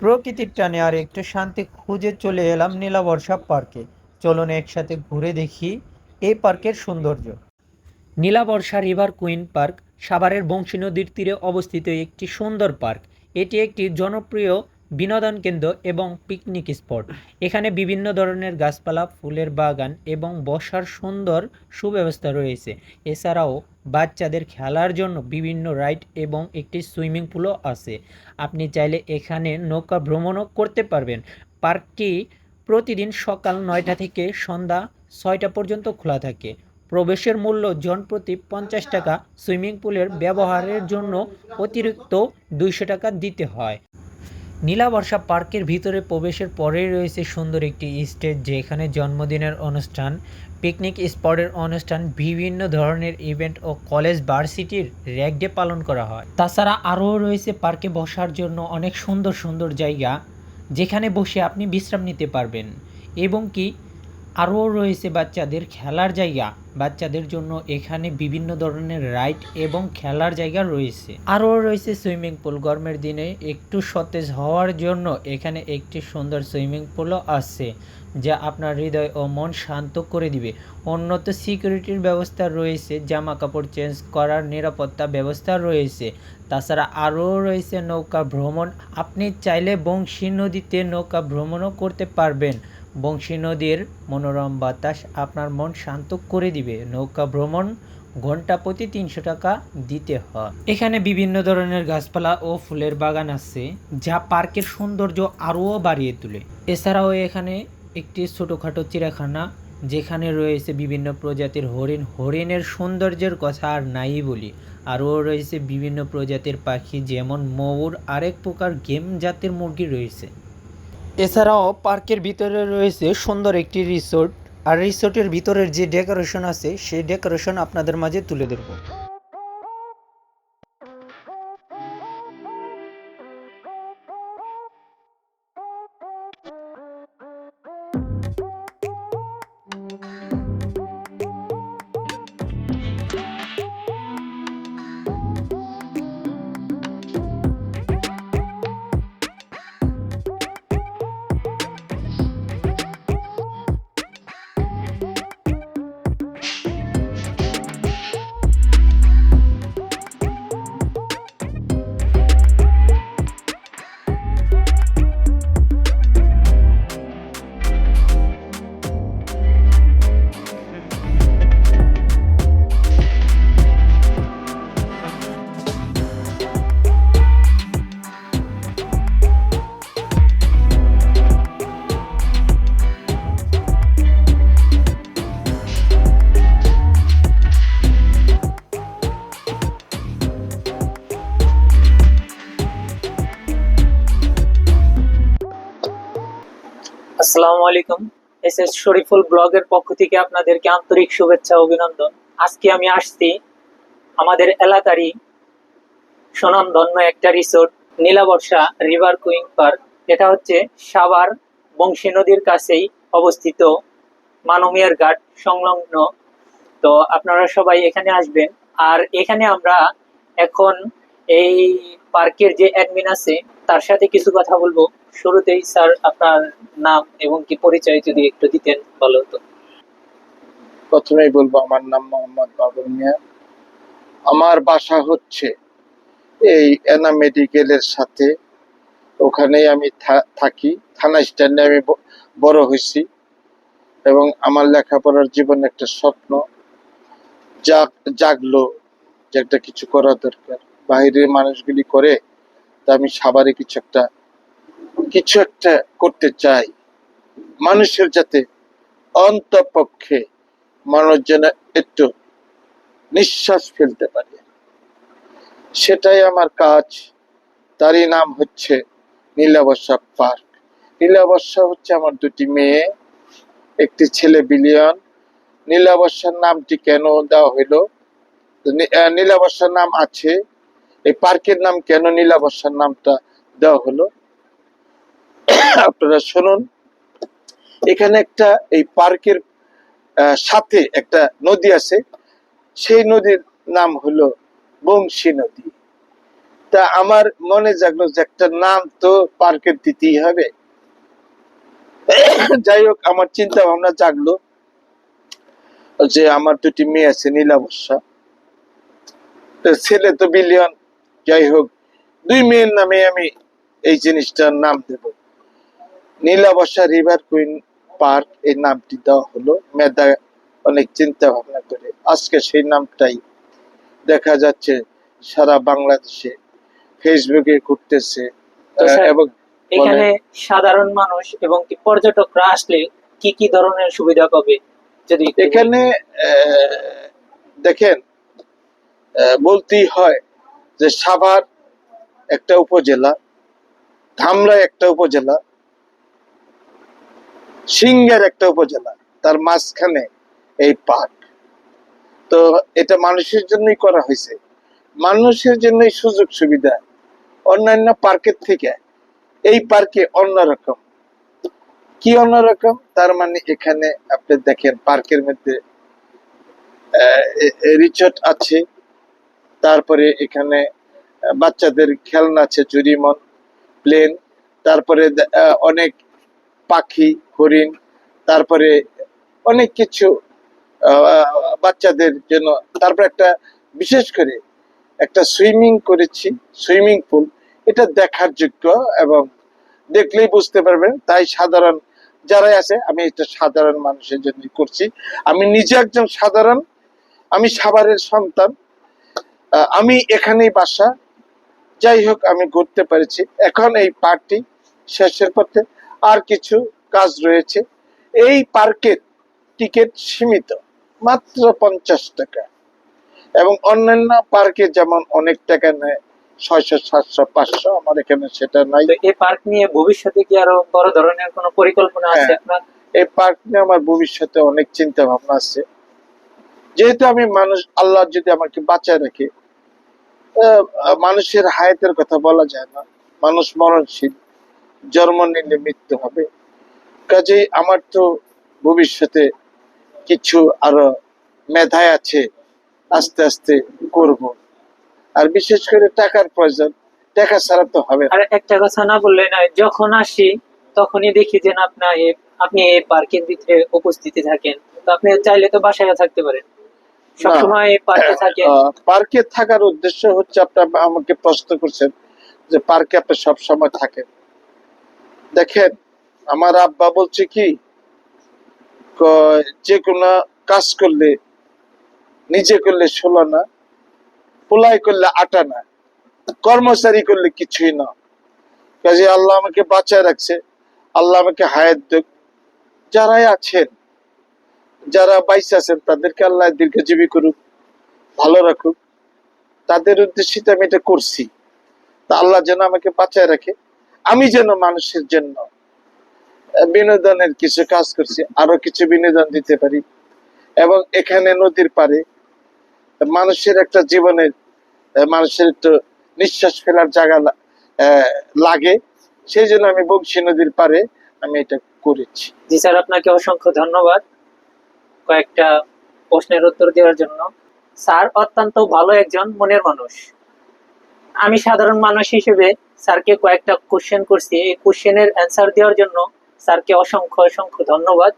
প্রকৃতির টানে আর একটু শান্তি খুঁজে চলে এলাম নীলাবর্ষা পার্কে। চলুন একসাথে ঘুরে দেখি এই পার্কের সৌন্দর্য। নীলাবর্ষা রিভার কুইন পার্ক সাভারের বংশী নদীর তীরে অবস্থিত একটি সুন্দর পার্ক। এটি একটি জনপ্রিয় বিনোদন কেন্দ্র এবং পিকনিক স্পট। এখানে বিভিন্ন ধরনের গাছপালা, ফুলের বাগান এবং বসার সুন্দর সুব্যবস্থা রয়েছে। এছাড়াও বাচ্চাদের খেলার জন্য বিভিন্ন রাইড এবং একটি সুইমিং পুলও আছে। আপনি চাইলে এখানে নৌকা ভ্রমণও করতে পারবেন। পার্কটি প্রতিদিন সকাল নয়টা থেকে সন্ধ্যা ছয়টা পর্যন্ত খোলা থাকে। প্রবেশের মূল্য জনপ্রতি পঞ্চাশ টাকা। সুইমিং পুলের ব্যবহারের জন্য অতিরিক্ত দুইশো টাকা দিতে হয়। নীলাবর্ষা পার্কের ভিতরে প্রবেশের পরেই রয়েছে সুন্দর একটি স্টেজ, যেখানে জন্মদিনের অনুষ্ঠান, পিকনিক স্পটের অনুষ্ঠান, বিভিন্ন ধরনের ইভেন্ট ও কলেজ ভার্সিটির র্যাক ডে পালন করা হয়। তাছাড়া আরও রয়েছে পার্কে বসার জন্য অনেক সুন্দর সুন্দর জায়গা, যেখানে বসে আপনি বিশ্রাম নিতে পারবেন। এবং কি আরও রয়েছে বাচ্চাদের খেলার জায়গা। বাচ্চাদের জন্য এখানে বিভিন্ন ধরনের রাইড এবং খেলার জায়গা রয়েছে। আরও রয়েছে সুইমিং পুল। গরমের দিনে একটু সতেজ হওয়ার জন্য এখানে একটি সুন্দর সুইমিং পুলও আছে, যা আপনার হৃদয় ও মন শান্ত করে দিবে। উন্নত সিকিউরিটির ব্যবস্থা রয়েছে জামা কাপড় চেঞ্জ করার নিরাপত্তা ব্যবস্থা রয়েছে। তাছাড়া আরও রয়েছে নৌকা ভ্রমণ। আপনি চাইলে বংশী নদীতে নৌকা ভ্রমণও করতে পারবেন। বংশী নদীর মনোরম বাতাস আপনার মন শান্ত করে দিবে। নৌকা ভ্রমণ ঘণ্টা প্রতি তিনশো টাকা দিতে হয়। এখানে বিভিন্ন ধরনের গাছপালা ও ফুলের বাগান আছে, যা পার্কের সৌন্দর্য আরও বাড়িয়ে তোলে। এছাড়াও এখানে একটি ছোটোখাটো চিড়িয়াখানা, যেখানে রয়েছে বিভিন্ন প্রজাতির হরিণ। হরিণের সৌন্দর্যের কথা আর নাই বলি। আরও রয়েছে বিভিন্ন প্রজাতির পাখি, যেমন ময়ূর, আরেক প্রকার গেম জাতের মুরগি রয়েছে। এছাড়াও পার্কের ভিতরে রয়েছে সুন্দর একটি রিসোর্ট। আর রিসোর্টের ভিতরের যে ডেকোরেশন আছে, সেই ডেকোরেশন আপনাদের মাঝে তুলে ধরব। আসসালামু আলাইকুম। এস এস শরীফুল ব্লগের পক্ষ থেকে আপনাদেরকে আন্তরিক শুভেচ্ছা, অভিনন্দন। আজকে আমি আসছি আমাদের এলাকারই সুনামধন্য একটা resort Nilabarsha river queen park এটা হচ্ছে সাভার বংশী নদীর কাছেই অবস্থিত মানমিয়ার ঘাট সংলগ্ন। তো আপনারা সবাই এখানে আসবেন। আর এখানে আমরা এখন এই পার্কের যে অ্যাডমিন আছে, তার সাথে কিছু কথা বলব। শুরুতেই স্যার আপনার নাম এবং কি পরিচয় যদি একটু দিতেন বলো তো। প্রথমেই বলব, আমার নাম মোহাম্মদ বাবুল মিয়া। আমার বাসা হচ্ছে এই এনা মেডিকেলের সাথে। ওখানেই আমি থাকি। থানা স্ট্যান্ডে আমি বড় হয়েছি। এবং আমার লেখাপড়ার জীবন একটা স্বপ্ন। জাগ, জাগলো যে একটা কিছু করা দরকার। বাইরের মানুষগুলি করে তা আমি সাভারে কিছু একটা কিছু একটা করতে চাই। মানুষের যাতে অন্তপক্ষে মানুষ যেন একটু নিঃশ্বাস ফেলতে পারে। সেটাই আমার কাজ। তারই নাম হচ্ছে নীলাবর্ষা পার্ক। নীলাবর্ষা হচ্ছে আমার দুটি মেয়ে একটি ছেলে বিলিয়ন। নীলাবর্ষার নামটি কেন দেওয়া হইল নী- আহ, নাম আছে। এই পার্কের নাম কেন নীলাবর্ষার নামটা দেওয়া হলো? আপনারা শুনুন। এখানে একটা এই পার্কের সাথে একটা নদী আছে। সেই নদীর নাম হলো বংশী নদী। তা আমার মনে জাগলো যে একটা নাম তো পার্কের দিতেই হবে। যাই হোক, আমার চিন্তা ভাবনা জাগলো যে আমার দুটি মেয়ে আছে নীলাবস্যা ছেলে তো বিলিয়ন যাই হোক, দুই মেয়ের নামে আমি এই জিনিসটার নাম দেব। নীলাবস্যা রিভার কুইন পার্ক এই নামটি দেওয়া হলো। মেধা অনেক চিন্তা ভাবনা করে আজকে সেই নামটাই দেখা যাচ্ছে সারা বাংলাদেশে। ফেসবুকে ঘুরতেছে এবং এখানে সাধারণ মানুষ এবং কি পর্যটকরা আসলে কি কি ধরনের সুবিধা পাবে যদি এখানে দেখেন বলতেই হয় যে সাভার একটা উপজেলা ধামরা একটা উপজেলা সিংহের একটা উপজেলা, তার মাঝখানে এই পার্ক তো এটা মানুষের জন্যই করা হয়েছে। মানুষের জন্যই সুযোগ সুবিধা অন্যান্য পার্কের থেকে এই পার্কে অন্যরকম কি অন্যরকম তার মানে এখানে আপনি দেখেন পার্কের মধ্যে রিচট আছে, তারপরে এখানে বাচ্চাদের খেলনা আছে জুরিমন প্লেন, তারপরে অনেক পাখি, হরিণ, তারপরে অনেক কিছু বাচ্চাদের জন্য। তারপর একটা, বিশেষ করে একটা সুইমিং করেছি, সুইমিং পুল। এটা দেখার যোগ্য এবং দেখলেই বুঝতে পারবেন। তাই সাধারণ যারাই আছে, আমি এটা সাধারণ মানুষের জন্য করছি। আমি নিজে একজন সাধারণ, আমি সাভারের সন্তান। আমি এখানেই বাসা। যাই হোক, আমি ঘুরতে পেরেছি। এখন এই পার্কটি শেষের পথে আর কিছু কাজ রয়েছে। এই পার্কের টিকিট সীমিত মাত্র পঞ্চাশ টাকা। এবং অন্যান্য পার্কে যেমন অনেক টাকা নেয় ছয়শো সাতশো পাঁচশো আমার এখানে সেটা নাই। এই পার্ক নিয়ে ভবিষ্যতে কি আরও বড় ধরনের কোনো পরিকল্পনা আছে হ্যাঁ। আপনার? এই পার্ক নিয়ে আমার ভবিষ্যতে অনেক চিন্তা ভাবনা আছে। যেহেতু আমি মানুষ আল্লাহ যদি আমাকে বাঁচায় রাখে মানুষের হায়াতের কথা বলা যায় না। মানুষ মরণশীল। জন্ম নিলে মৃত্যু হবে। কাজেই আমার তো ভবিষ্যতে কিছু আরও মেধায় আছে আস্তে আস্তে করব। আর বিশেষ করে টাকার প্রয়োজন টাকা ছাড়া তো হবে আর একটা কথা না বললে না যখন আসি তখনই দেখি যে আপনার আপনি এই পার্কের ভিতরে উপস্থিতি থাকেন। তো আপনি চাইলে তো বাসায় থাকতে পারেন। সবসময় এই পার্কে থাকেন। পার্কে থাকার উদ্দেশ্য হচ্ছে আপনার আমাকে প্রশ্ন করছেন যে পার্কে আপনি সব সময় থাকেন। দেখেন, আমার আব্বা বলছে কি যে কোনো কাজ করলে, নিজে করলে ষোলো না, পোলাই করলে আটা না, কর্মচারী করলে কিছুই না। কাজে আল্লাহ আমাকে বাঁচায় রাখছে, আল্লাহ আমাকে হায়াত দেখ যারাই আছেন, যারা বাইসে আছেন, তাদেরকে আল্লাহ দীর্ঘজীবী করুক, ভালো রাখুক। তাদের উদ্দেশ্যে আমি এটা করছি। তা আল্লাহ যেন আমাকে বাঁচায় রাখে। আমি যেন মানুষের জন্য বিনোদনের কিছু কাজ করছি, আরও কিছু বিনোদন দিতে পারি। এবং এখানে নদীর পারে মানুষের একটা জীবনের মানুষের একটু নিঃশ্বাস ফেলার জায়গা লাগে। সেই জন্য আমি বংশী নদীর পারে আমি এটা করেছি। জি স্যার, আপনাকে অসংখ্য ধন্যবাদ কয়েকটা প্রশ্নের উত্তর দেওয়ার জন্য। স্যার অত্যন্ত ভালো একজন মনের মানুষ। আমি সাধারণ মানুষ হিসেবে স্যারকে কয়েকটা কোশ্চেন করছি। এই কোশ্চেনের অ্যান্সার দেওয়ার জন্য স্যারকে অসংখ্য অসংখ্য ধন্যবাদ।